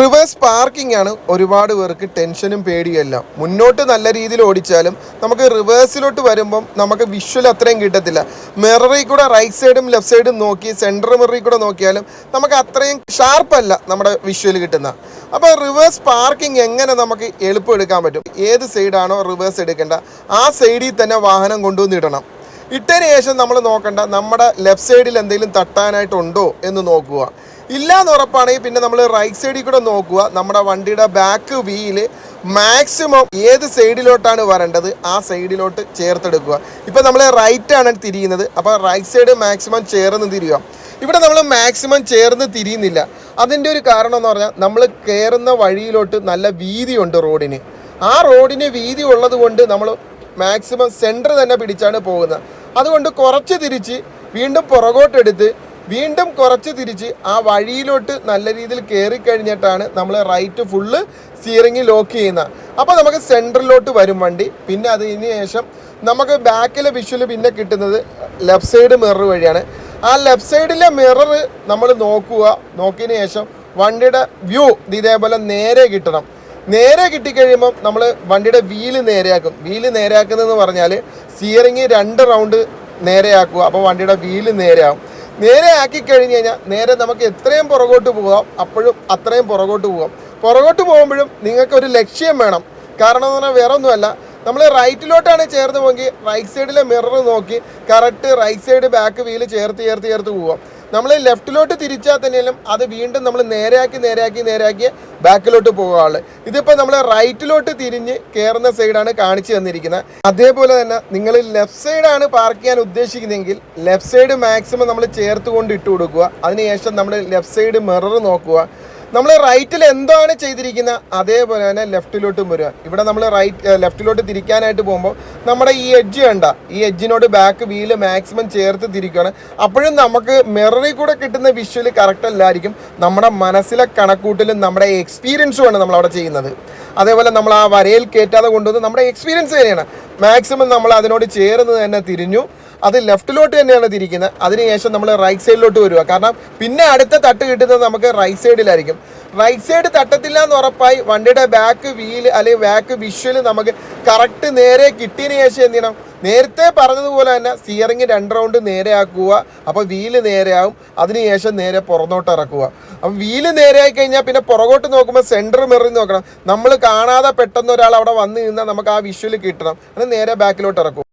Reverse parking ആണ് ഒരുപാട് പേർക്ക് ടെൻഷനും പേടിയെല്ലാം മുന്നോട്ട് നല്ല രീതിയിൽ ഓടിച്ചാലും നമുക്ക് റിവേഴ്സിലോട്ട് വരുമ്പം നമുക്ക് വിഷ്വൽ അത്രയും കിട്ടത്തില്ല. മിററിൽ കൂടെ റൈറ്റ് സൈഡും ലെഫ്റ്റ് സൈഡും നോക്കി സെന്റർ മിററിൽ കൂടെ നോക്കിയാലും നമുക്ക് അത്രയും ഷാർപ്പല്ല നമ്മുടെ വിഷ്വൽ കിട്ടുന്ന. അപ്പോൾ റിവേഴ്സ് പാർക്കിംഗ് എങ്ങനെ നമുക്ക് എളുപ്പം എടുക്കാൻ പറ്റും? ഏത് സൈഡാണോ റിവേഴ്സ് എടുക്കേണ്ട? ആ സൈഡിൽ തന്നെ വാഹനം കൊണ്ടുവന്ന് ഇടണം. ഇട്ടതിന് ശേഷം നമ്മൾ നോക്കണ്ട നമ്മുടെ ലെഫ്റ്റ് സൈഡിൽ എന്തെങ്കിലും തട്ടാനായിട്ടുണ്ടോ എന്ന് നോക്കുക. ഇല്ല എന്ന് ഉറപ്പാണെങ്കിൽ പിന്നെ നമ്മൾ റൈറ്റ് സൈഡിൽ കൂടെ നോക്കുക. നമ്മുടെ വണ്ടിയുടെ ബാക്ക് വീൽ മാക്സിമം ഏത് സൈഡിലോട്ടാണ് വരേണ്ടത്? ആ സൈഡിലോട്ട് ചേർത്തെടുക്കുക. ഇപ്പം നമ്മൾ റൈറ്റ് ആണ് തിരിയുന്നത്. അപ്പോൾ റൈറ്റ് സൈഡ് മാക്സിമം ചേർന്ന് തിരിയുക. ഇവിടെ നമ്മൾ മാക്സിമം ചേർന്ന് തിരിയുന്നില്ല. അതിന്റെ ഒരു കാരണം എന്ന് പറഞ്ഞാൽ നമ്മൾ കയറുന്ന വഴിയിലോട്ട് നല്ല വീതിയുണ്ട് റോഡിന്. ആ റോഡിന് വീതി ഉള്ളത് കൊണ്ട് നമ്മൾ മാക്സിമം സെന്റർ തന്നെ പിടിച്ചാണ് പോകുന്നത്. അതുകൊണ്ട് കുറച്ച് തിരിച്ച് വീണ്ടും പുറകോട്ടെടുത്ത് വീണ്ടും കുറച്ച് തിരിച്ച് ആ വഴിയിലോട്ട് നല്ല രീതിയിൽ കയറി കഴിഞ്ഞിട്ടാണ് നമ്മൾ റൈറ്റ് ഫുള്ള് സ്റ്റിയറിംഗ് ലോക്ക് ചെയ്യുന്നത്. അപ്പോൾ നമുക്ക് സെന്ററിലോട്ട് വരും വണ്ടി. പിന്നെ അതിന് ശേഷം നമുക്ക് ബാക്കിലെ വിഷ്വൽ പിന്നെ കിട്ടുന്നത് ലെഫ്റ്റ് സൈഡ് മിറർ വഴിയാണ്. ആ ലെഫ്റ്റ് സൈഡിലെ മിറർ നമ്മൾ നോക്കുക. നോക്കിയതിന് ശേഷം വണ്ടിയുടെ വ്യൂ ഇതേപോലെ നേരെ കിട്ടണം. നേരെ കിട്ടിക്കഴിയുമ്പം നമ്മൾ വണ്ടിയുടെ വീൽ നേരെയാക്കും. വീൽ നേരെയാക്കുന്നതെന്ന് പറഞ്ഞാൽ സ്റ്റിയറിങ് രണ്ട് റൗണ്ട് നേരെയാക്കുക. അപ്പോൾ വണ്ടിയുടെ വീൽ നേരെയാവും. നേരെ ആക്കി കഴിഞ്ഞ് കഴിഞ്ഞാൽ നേരെ നമുക്ക് എത്രയും പുറകോട്ട് പോകാം. അപ്പോഴും അത്രയും പുറകോട്ട് പോകാം. പുറകോട്ട് പോകുമ്പോഴും നിങ്ങൾക്ക് ഒരു ലക്ഷ്യം വേണം. കാരണം എന്ന് പറഞ്ഞാൽ വേറെ ഒന്നുമല്ല നമ്മൾ റൈറ്റിലോട്ടാണ് ചേർന്ന് പോകി റൈറ്റ് സൈഡിലെ മിറർ നോക്കി correct right side back wheel ചേർത്ത് ചേർത്ത് ചേർത്ത് പോവാം. നമ്മൾ ലെഫ്റ്റിലോട്ട് തിരിച്ചാൽ തന്നെയും അത് വീണ്ടും നമ്മൾ നേരെയാക്കി നേരെയാക്കി നേരെയാക്കി ബാക്കിലോട്ട് പോകാനുള്ളു ഇതിപ്പോൾ നമ്മൾ റൈറ്റിലോട്ട് തിരിഞ്ഞ് കയറുന്ന സൈഡാണ് കാണിച്ചു തന്നിരിക്കുന്നത് അതേപോലെ തന്നെ നിങ്ങൾ ലെഫ്റ്റ് സൈഡാണ് പാർക്ക് ചെയ്യാൻ ഉദ്ദേശിക്കുന്നതെങ്കിൽ ലെഫ്റ്റ് സൈഡ് മാക്സിമം നമ്മൾ ചേർത്ത് കൊണ്ട് ഇട്ട് കൊടുക്കുക. അതിനുശേഷം നമ്മൾ ലെഫ്റ്റ് സൈഡ് മിറർ നോക്കുക. നമ്മൾ റൈറ്റിൽ എന്താണ് ചെയ്തിരിക്കുന്നത് അതേപോലെ തന്നെ ലെഫ്റ്റിലോട്ടും വരിക ഇവിടെ നമ്മൾ റൈറ്റ് ലെഫ്റ്റിലോട്ട് തിരിക്കാനായിട്ട് പോകുമ്പോൾ നമ്മുടെ ഈ എഡ്ജ് കണ്ട ഈ എഡ്ജിനോട് ബാക്ക് വീൽ മാക്സിമം ചേർത്ത് തിരിക്കുകയാണ് അപ്പോഴും നമുക്ക് മിററിൽ കൂടെ കിട്ടുന്ന വിഷ്വൽ കറക്റ്റ് അല്ലായിരിക്കും. നമ്മുടെ മനസ്സിലെ കണക്കൂട്ടലും നമ്മുടെ എക്സ്പീരിയൻസുമാണ് നമ്മൾ അവിടെ ചെയ്യുന്നത്. അതേപോലെ നമ്മൾ ആ വരയിൽ കയറ്റാതെ കൊണ്ടുവന്ന് നമ്മുടെ എക്സ്പീരിയൻസ് തന്നെയാണ്. മാക്സിമം നമ്മൾ അതിനോട് ചേർന്ന് തന്നെ തിരിഞ്ഞു. അത് ലെഫ്റ്റിലോട്ട് തന്നെയാണ് തിരിക്കുന്നത് അതിനുശേഷം നമ്മൾ റൈറ്റ് സൈഡിലോട്ട് വരിക കാരണം പിന്നെ അടുത്ത തട്ട് കിട്ടുന്നത് നമുക്ക് റൈറ്റ് സൈഡിലായിരിക്കും റൈറ്റ് സൈഡ് തട്ടത്തില്ല എന്ന് ഉറപ്പായി വണ്ടിയുടെ ബാക്ക് വീൽ അല്ലെങ്കിൽ ബാക്ക് വിഷ്വൽ നമുക്ക് കറക്റ്റ് നേരെ കിട്ടിയതിന് ശേഷം എന്ത് ചെയ്യണം? നേരത്തെ പറഞ്ഞതുപോലെ തന്നെ സ്റ്റിയറിംഗ് രണ്ട് റൗണ്ട് നേരെ ആക്കുക അപ്പോൾ വീൽ നേരെയാവും. അതിനുശേഷം നേരെ പുറന്നോട്ട് ഇറക്കുക. അപ്പം വീൽ നേരെയായി കഴിഞ്ഞാൽ പിന്നെ പുറകോട്ട് നോക്കുമ്പോൾ സെന്റർ മിററിൽ നോക്കണം. നമ്മൾ കാണാതെ പെട്ടെന്ന് ഒരാൾ അവിടെ വന്ന് നിന്നാൽ നമുക്ക് ആ വിഷ്വൽ കിട്ടണം. അത് നേരെ ബാക്കിലോട്ട് ഇറക്കും.